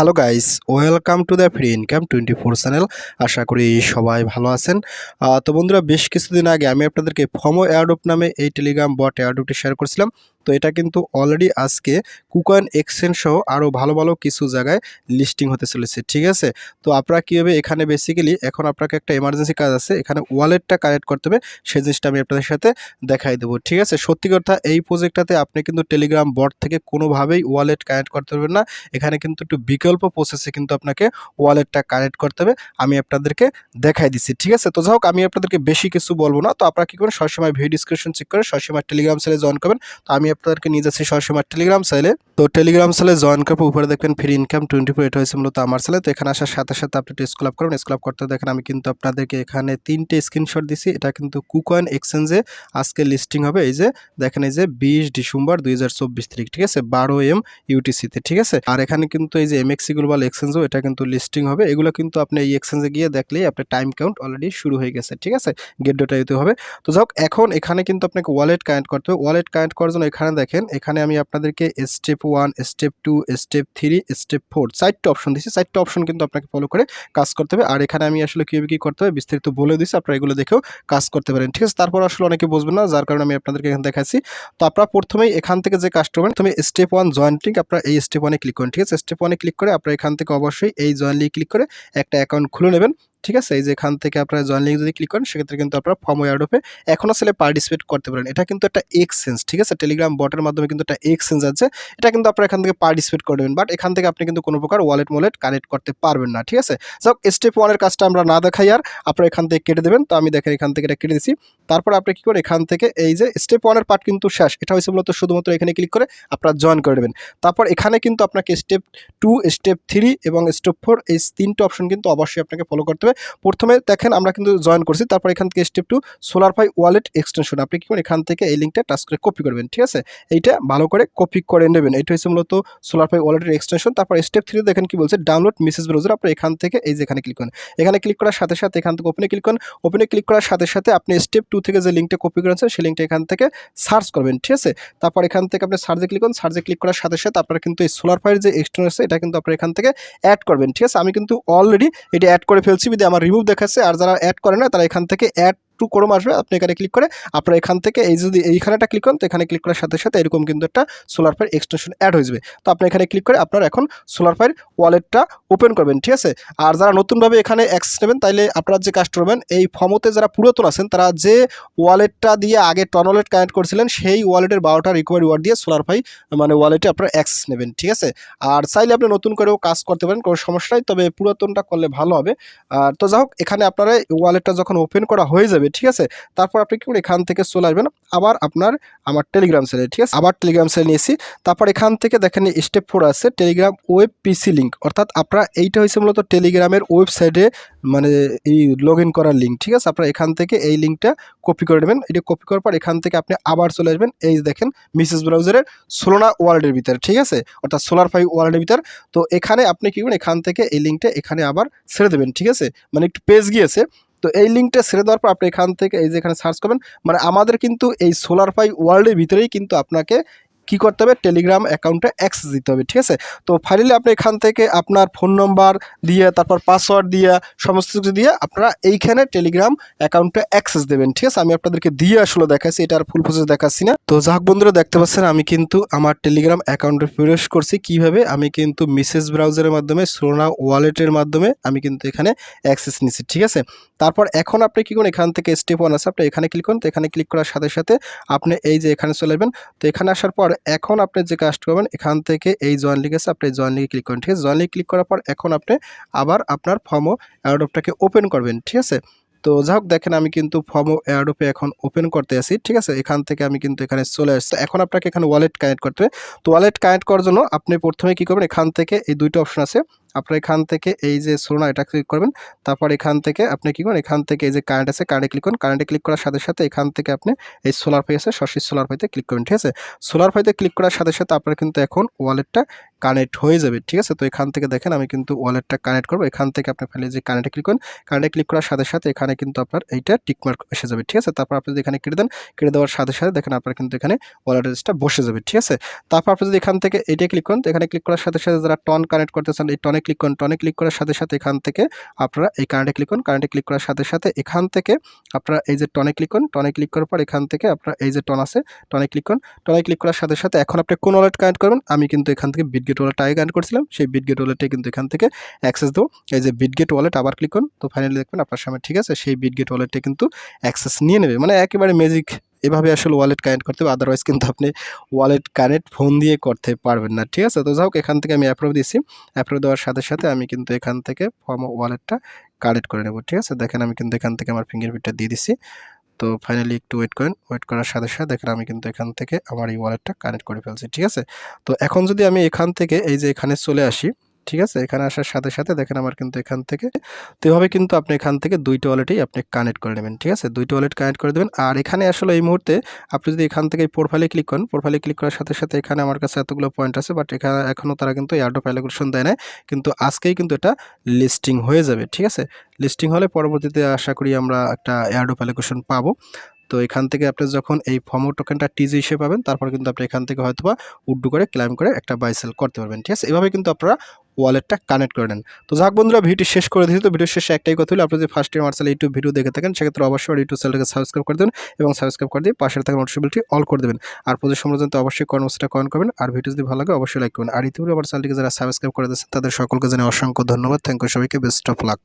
Hello guys, welcome to the free income twenty four channel. আশা করি সবাই ভালো আছেন। তো বন্ধুরা, বেশ কিছুদিন আগে আমি আপনাদেরকে ফমো এয়ারডোপ নামে এই টেলিগ্রাম বট এয়ারডোপটি শেয়ার করছিলাম। তো এটা কিন্তু অলরেডি আজকে কুকয়েন এক্সচেঞ্জ সহ আরও ভালো ভালো কিছু জায়গায় লিস্টিং হতে চলেছে, ঠিক আছে? তো আপনারা কীভাবে এখানে বেসিক্যালি এখন আপনাকে একটা এমার্জেন্সি কাজ আছে, এখানে ওয়ালেটটা কানেক্ট করতে হবে, সেই জিনিসটা আমি আপনাদের সাথে দেখাই দেবো, ঠিক আছে? সত্যি কথা, এই প্রজেক্টটাতে আপনি কিন্তু টেলিগ্রাম বট থেকে কোনোভাবেই ওয়ালেট কানেক্ট করতে পারবেন না, এখানে কিন্তু একটু বিকল্প প্রসেসে কিন্তু আপনাকে ওয়ালেটটা কানেক্ট করতে হবে, আমি আপনাদেরকে দেখাই দিচ্ছি, ঠিক আছে? তো যাই হোক আমি আপনাদেরকে বেশি কিছু বলব না, তো আপনারা কী করেন, সবসময় ভিডিও ডিসক্রিপশন চেক করে সবসময় টেলিগ্রাম সেলে জয়েন করবেন, তো আমি আপনাদেরকে নিয়ে যাচ্ছি সবসময় টেলিগ্রাম সেলে তো টেলিগ্রাম সেলে জয়েন পর উপরে দেখবেন ফ্রি ইনকাম টোয়েন্টি ফোর এটা হয়েছে মূলত আমার সেলে তো এখানে আসার সাথে সাথে আপনি একটু স্কুল আপ করবেন স্কুল আপ করতে দেখেন আমি কিন্তু আপনাদেরকে এখানে তিনটে স্ক্রিনশট দিছি। এটা কিন্তু কুকয়েন এক্সচেঞ্জে আজকে লিস্টিং হবে। এই যে, দেখেন এই যে বিশ ডিসেম্বর দুই হাজার চব্বিশ তারিখ, ঠিক আছে? বারো এম ইউটিসিতে ঠিক আছে? আর এখানে কিন্তু এই যে এমএক্সি গ্লোবাল এক্সচেঞ্জও এটা কিন্তু লিস্টিং হবে। এগুলো কিন্তু আপনি এই এক্সচেঞ্জে গিয়ে দেখলেই আপনার টাইম কাউন্ট অলরেডি শুরু হয়ে গেছে, ঠিক আছে? গেট ডেটা হবে। তো যাই এখন এখানে কিন্তু আপনাকে ওয়ালেট কানেক্ট করতে হবে। ওয়ালেট কানেক্ট করার জন্য এখানে দেখেন, এখানে আমি আপনাদেরকে step one step two step three step four চারটে অপশন দিচ্ছি চারটে অপশন কিন্তু আপনাকে ফলো করে কাজ করতে হবে। আর এখানে আমি আসলে কীভাবে কী করতে হবে বিস্তারিত বলে দিচ্ছি আপনারা এগুলো দেখেও কাজ করতে পারেন। ঠিক আছে, তারপর আসলে অনেকে বুঝবেন না, যার কারণে আমি আপনাদেরকে এখানে দেখাচ্ছি। তো আপনারা প্রথমেই এখান থেকে যে কাজটা করবেন তুমি স্টেপ ওয়ান জয়েন লিঙ্ক আপনারা এই স্টেপ ওয়ানে ক্লিক করেন। ঠিক আছে স্টেপ ওয়ানে ক্লিক করে আপনারা এখান থেকে অবশ্যই এই জয়েন লিঙ্ক ক্লিক করে একটা অ্যাকাউন্ট খুলে নেবেন। ঠিক আছে? এই যে এখান থেকে আপনারা জয়েন লিঙ্ক যদি ক্লিক করেন, সেক্ষেত্রে কিন্তু আপনারা ফর্ম ওয়ার্ডোপে এখনও আসলে পার্টিসিপেট করতে পারেন এটা কিন্তু একটা এক্সচেঞ্জ ঠিক আছে? টেলিগ্রাম বটের মাধ্যমে কিন্তু একটা এক্সচেঞ্জ আছে। এটা কিন্তু আপনারা এখান থেকে পার্টিসিপেট করে নেবেন বাট এখান থেকে আপনি কিন্তু কোনো প্রকার ওয়ালেট মোলেট কানেক্ট করতে পারবেন না, ঠিক আছে? যাক স্টেপ ওয়ানের কাজটা আমরা না দেখাই আর আপনারা এখান থেকে কেটে দেবেন। তো আমি দেখেন এখান থেকে এটা কেটে দিচ্ছি তারপর আপনি কী করেন? এখান থেকে এই যে স্টেপ ওয়ানের পার্ট কিন্তু শেষ। এটা হচ্ছে মূলত শুধুমাত্র এখানে ক্লিক করে আপনারা জয়েন করে নেবেন। তারপর এখানে কিন্তু আপনাকে স্টেপ টু স্টেপ থ্রি এবং স্টেপ ফোর এই তিনটে অপশন কিন্তু অবশ্যই আপনাকে ফলো করতে হবে। প্রথমে দেখেন আমরা কিন্তু জয়েন করছি, তারপর এখান থেকে step two Solar Fi wallet extension আপনি কি করেন এখান থেকে এই লিঙ্কটা টাচ করে কপি করবেন, ঠিক আছে? এইটা ভালো করে কপি করে নেবেন। এটা হচ্ছে মূলত সোলার ফাই ওয়ালেটের এক্সটেনশন তারপর স্টেপ থ্রি দেখেন কি বলছে ডাউনলোড মেসেজ ব্রাউজার আপনি এখান থেকে এই যে এখানে ক্লিক করেন। এখানে ক্লিক করার সাথে সাথে এখান থেকে ওপেনে ক্লিক করেন। ওপেনে ক্লিক করার সাথে সাথে আপনি স্টেপ টু থেকে যে লিঙ্কটা কপি করেছেন, সেই লিঙ্কটা এখান থেকে সার্চ করবেন, ঠিক আছে? তারপর এখান থেকে আপনি সার্চে ক্লিক করুন। সার্চে ক্লিক করার সাথে সাথে আপনার কিন্তু এই সোলার ফাইয়ের যে এক্সটেনশন আছে, এটা কিন্তু আপনার এখান থেকে অ্যাড করবেন, ঠিক আছে? আমি কিন্তু অলরেডি এটা অ্যাড করে ফেলছি আমার রিমুভ দেখাচ্ছে আর যারা অ্যাড করে না তারা এখান থেকে অ্যাড টু ক্রোম আসবে, আপনি এখানে ক্লিক করে আপনার এখান থেকে এই যদি এইখানে একটা ক্লিক করেন, তো এখানে ক্লিক করার সাথে সাথে এরকম কিন্তু একটা সোলার ফায়ার এক্সটেনশন অ্যাড হয়ে যাবে। তো আপনি এখানে ক্লিক করে আপনার এখন সোলার ফায়ার ওয়ালেটটা ওপেন করবেন, ঠিক আছে? আর যারা নতুনভাবে এখানে অ্যাক্সেস নেবেন, তাইলে আপনারা যে কাজটা করবেন, এই ফর্মতে যারা পুরাতন আছেন, তারা যে ওয়ালেটটা দিয়ে আগে টন ওয়ালেট কানেক্ট করেছিলেন, সেই ওয়ালেটের বারোটা রিকভারি ওয়ার্ড দিয়ে সোলার ফাই মানে ওয়ালেটে আপনারা অ্যাক্সেস নেবেন, ঠিক আছে? আর চাইলে আপনি নতুন করেও কাজ করতে পারেন, কোনো সমস্যা নেই, তবে পুরাতনটা করলে ভালো হবে। আর তো যাই হোক, এখানে আপনারা ওয়ালেটটা যখন ওপেন করা হয়ে যাবে ঠিক আছে? তারপর আপনি কি করবেন এখান থেকে চলে আসবেন? আবার আপনার, আমার টেলিগ্রাম সেলে ঠিক আছে? আবার টেলিগ্রাম সেল নিয়েছি তারপর এখান থেকে দেখেন স্টেপ ফোর আছে টেলিগ্রাম ওয়েব পিসি লিঙ্ক অর্থাৎ আপনার এইটা হয়েছে মূলত টেলিগ্রামের ওয়েবসাইটে মানে এই লগ ইন করার লিঙ্ক ঠিক আছে? আপনারা এখান থেকে এই লিঙ্কটা কপি করে নেবেন। এটা কপি করার পর এখান থেকে আপনি আবার চলে আসবেন। এই দেখেন মিসেস ব্রাউজারের সোলোনা ওয়ার্ল্ডের ভিতরে, ঠিক আছে? অর্থাৎ সোলার ফাই ওয়ার্ল্ডের ভিতর। তো এখানে আপনি কি করবেন এখান থেকে এই লিঙ্কটা এখানে আবার ছেড়ে দেবেন, ঠিক আছে? মানে একটু পেজ গিয়েছে। তো এই লিঙ্কটা ছেড়ে দেওয়ার পর আপনি এখান থেকে এই যে এখানে সার্চ করবেন মানে আমাদের কিন্তু এই সোলার পাই ওয়ার্ল্ডের ভিতরেই কিন্তু আপনাকে কি করতে হবে? টেলিগ্রাম অ্যাকাউন্টে অ্যাক্সেস দিতে হবে, ঠিক আছে? তো ফাইনালি আপনি এখান থেকে আপনার ফোন নম্বর দিয়ে, তারপর পাসওয়ার্ড দিয়ে, সমস্ত কিছু দিয়ে আপনারা এইখানে টেলিগ্রাম অ্যাকাউন্টে অ্যাক্সেস দেবেন, ঠিক আছে? আমি আপনাদেরকে দিয়ে আসলে দেখাচ্ছি এটার ফুল প্রসেস দেখাচ্ছি না। তো যাক বন্ধুরা, দেখতে পাচ্ছেন আমি কিন্তু আমার টেলিগ্রাম অ্যাকাউন্টে প্রবেশ করছি। কীভাবে? আমি কিন্তু মেসেজ ব্রাউজারের মাধ্যমে সোনা ওয়ালেটের মাধ্যমে আমি কিন্তু এখানে অ্যাক্সেস নিচ্ছি ঠিক আছে? তারপর এখন আপনি কী করুন, এখান থেকে স্টেপ ওয়ান আছে, আপনি এখানে ক্লিক করুন, তো এখানে ক্লিক করার সাথে সাথে আপনি এই যে এখানে চলে আসবেন। তো এখানে আসার পর এখন আপনি যে কাজটা করবেন, এখান থেকে এই জয়েন লিঙ্ক আছে, আপনি জয়েন লিঙ্কে ক্লিক করেন, ঠিক আছে? জয়েন লিঙ্ক ক্লিক করার পর এখন আপনি আবার আপনার ফর্মও অ্যাডপটাকে ওপেন করবেন, ঠিক আছে? তো যাই হোক দেখেন আমি কিন্তু ফর্মও এয়ারডোপে এখন ওপেন করতে আসি ঠিক আছে? এখান থেকে আমি কিন্তু এখানে চলে আসছি। এখন আপনাকে এখানে ওয়ালেট কানেক্ট করতে হবে। তো ওয়ালেট কানেক্ট করার জন্য আপনি প্রথমে কী করবেন? এখান থেকে এই দুইটা অপশন আছে। আপনার এখান থেকে এই যে সোনা এটা ক্লিক করবেন। তারপর এখান থেকে আপনি কী করেন এখান থেকে এই যে কারেন্ট আছে কারেন্টে ক্লিক করুন। কারেন্টে ক্লিক করার সাথে সাথে এখান থেকে আপনি এই সোলার ফাই আছে সরাসরি সোলার ফাইতে ক্লিক করবেন, ঠিক আছে? সোলার ফাইতে ক্লিক করার সাথে সাথে আপনার কিন্তু এখন ওয়ালেটটা কানেক্ট হয়ে যাবে, ঠিক আছে? তো এখান থেকে দেখেন আমি কিন্তু ওয়ালেটটা কানেক্ট করব। এখান থেকে আপনি ফেলে যে কানেক্টে ক্লিক করুন। কানেক্টে ক্লিক করার সাথে সাথে এখানে কিন্তু আপনার এইটা টিকমার্ক এসে যাবে, ঠিক আছে? তারপর আপনি যদি এখানে কেটে দেন, কেটে দেওয়ার সাথে সাথে দেখেন আপনার কিন্তু এখানে ওয়ালেট অ্যাড্রেসটা বসে যাবে, ঠিক আছে? তারপর আপনি যদি এখান থেকে এইটা ক্লিক করেন, তো এখানে ক্লিক করার সাথে সাথে যারা টন কানেক্ট করতে চান, এই টনে ক্লিক করুন। টনে ক্লিক করার সাথে সাথে এখান থেকে আপনারা এই কারেন্টে ক্লিক করুন। কারেন্টে ক্লিক করার সাথে সাথে এখান থেকে আপনারা এই যে টনে ক্লিক করুন। টনে ক্লিক করার পর এখান থেকে আপনার এই যে টন আছে টনে ক্লিক করুন। টনে ক্লিক করার সাথে সাথে এখন আপনি কোন ওয়ালেট কানেক্ট করবেন? আমি কিন্তু এখান থেকে বিটগেট ওয়ালেট আগে কানেক্ট করছিলাম। সেই বিটগেট ওয়ালেটে কিন্তু এখান থেকে অ্যাক্সেস দেবো। এই যে বিটগেট ওয়ালেট আবার ক্লিক করুন। তো ফাইনালি দেখবেন আপনার সামনে ঠিক আছে। সেই বিটগেট ওয়ালেটে কিন্তু অ্যাক্সেস নিয়ে নেবে। মানে একেবারে ম্যাজিক এভাবে আসলে ওয়ালেট কানেক্ট করতে হবে আদারওয়াইজ কিন্তু আপনি ওয়ালেট কানেক্ট ফোন দিয়ে করতে পারবেন না, ঠিক আছে? তো যাই হোক, এখান থেকে আমি অ্যাপ্রুভ দিচ্ছি অ্যাপ্রুভ দেওয়ার সাথে সাথে আমি কিন্তু এখান থেকে ফর্ম ওয়ালেটটা কানেক্ট করে নেব, ঠিক আছে? দেখেন আমি কিন্তু এখান থেকে আমার ফিঙ্গারপ্রিন্টটা দিয়ে দিচ্ছি তো ফাইনালি একটু ওয়েট করেন ওয়েট করার সাথে সাথে দেখেন আমি কিন্তু এখান থেকে আমার এই ওয়ালেটটা কানেক্ট করে ফেলছি, ঠিক আছে? তো এখন যদি আমি এখান থেকে এই যে এখানে চলে আসি ঠিক আছে? এখানে আসার সাথে সাথে দেখেন আমার কিন্তু এখান থেকে, তো এভাবে কিন্তু আপনি এখান থেকে দুইটা ওয়ালেটেই আপনি কানেক্ট করে নেবেন, ঠিক আছে? দুইটা ওয়ালেট কানেক্ট করে দেবেন। আর এখানে আসলে এই মুহূর্তে আপনি যদি এখান থেকে প্রোফাইলে ক্লিক করেন প্রোফাইলে ক্লিক করার সাথে সাথে এখানে আমার কাছে এতগুলো পয়েন্ট আছে বাট এখানে এখনও তারা কিন্তু এয়ারড্রপ অ্যালোকেশন দেয় না কিন্তু আজকেই কিন্তু এটা লিস্টিং হয়ে যাবে, ঠিক আছে? লিস্টিং হলে পরবর্তীতে আশা করি আমরা একটা এয়ারড্রপ অ্যালোকেশন পাবো। তো এখান থেকে আপনি যখন এই ফর্মো টোকেনটা টিজি হিসেবে পাবেন, তারপর কিন্তু আপনি এখান থেকে হয়তোবা উড্ডু করে ক্লাইম করে একটা বাই সেল করতে পারবেন, ঠিক আছে? এভাবে কিন্তু আপনারা ওয়ালেটটা কানেক্ট করে নেন। তো যাক বন্ধুরা ভিডিও শেষ করে দিয়েছি। তো ভিডিও শেষে একটাই কথা হলো, আপনি যদি first time Marshal YouTube video দেখে থাকেন, সেক্ষেত্রে অবশ্যই ইউটিউব চ্যানেলকে সাবস্ক্রাইব করে দেবেন এবং সাবস্ক্রাইব করে দিয়ে পাশে থাকা নোটিফিকেশনটি অল করে দেবেন। আর প্রতি সম্পর্কে অবশ্যই কর্মসূচিটা কমেন্ট করবেন। আর ভিডিও যদি ভালো লাগে, অবশ্যই লাইক করবেন। আর ইতিপূর্বে আমার চ্যানেলটিকে যারা সাবস্ক্রাইব করে দিয়েছেন তাদের সকলকে জানিয়ে অসংখ্য ধন্যবাদ। থ্যাংক ইউ সবাইকে। Best of luck